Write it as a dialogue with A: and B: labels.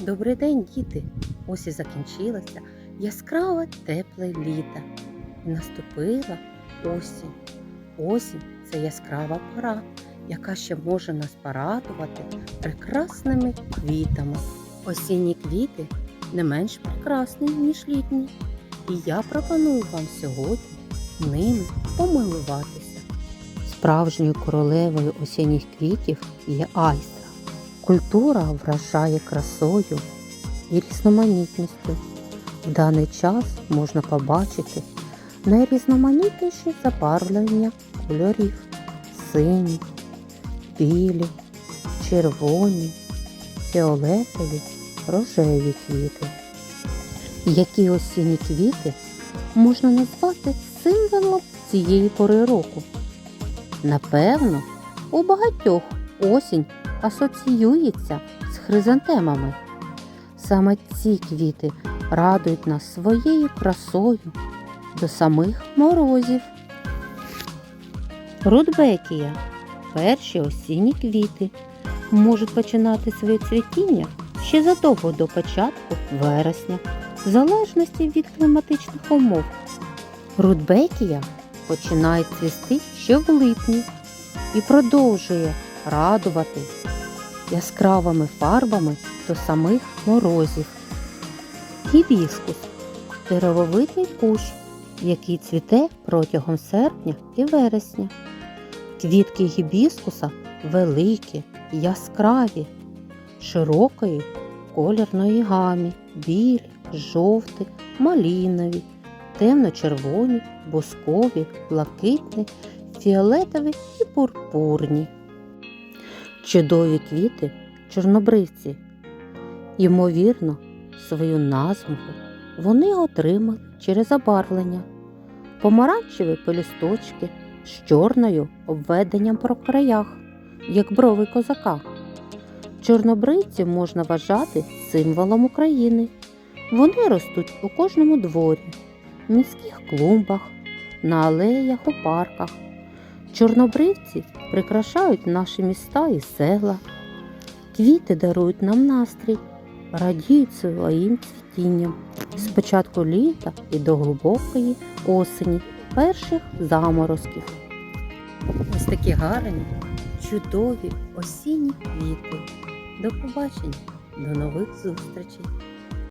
A: Добрий день, діти! Ось і закінчилося яскраве тепле літо. Наступила осінь. Осінь це яскрава пора, яка ще може нас порадувати прекрасними квітами. Осінні квіти не менш прекрасні, ніж літні. І я пропоную вам сьогодні ними помилуватися. Справжньою королевою осінніх квітів є айстра. Культура вражає красою і різноманітністю. В даний час можна побачити найрізноманітніші забарвлення кольорів сині, білі, червоні, фіолетові, рожеві квіти. Які осінні квіти можна назвати символом цієї пори року? Напевно, у багатьох осінь асоціюється з хризантемами. Саме ці квіти радують нас своєю красою до самих морозів. Рудбекія перші осінні квіти можуть починати своє цвітіння ще задовго до початку вересня, в залежності від кліматичних умов. Рудбекія починає цвісти ще в липні і продовжує радувати яскравими фарбами до самих морозів. Гібіскус деревовидний кущ, який цвіте протягом серпня і вересня. Квітки гібіскуса великі, яскраві, широкої колірної гамі, білі, жовті, малінові, темно-червоні, бускові, блакитні, фіолетові і пурпурні. Чудові квіти чорнобривці. Ймовірно, свою назву вони отримали через забарвлення. Помаранчеві пелюсточки з чорною обведенням по краях, як брови козака. Чорнобривці можна вважати символом України. Вони ростуть у кожному дворі, міських клумбах, на алеях у парках. Чорнобривці прикрашають наші міста і села. Квіти дарують нам настрій, радіють своїм цвітінням з початку літа і до глибокої осені перших заморозків. Ось такі гарні, чудові осінні квіти. До побачення, до нових зустрічей!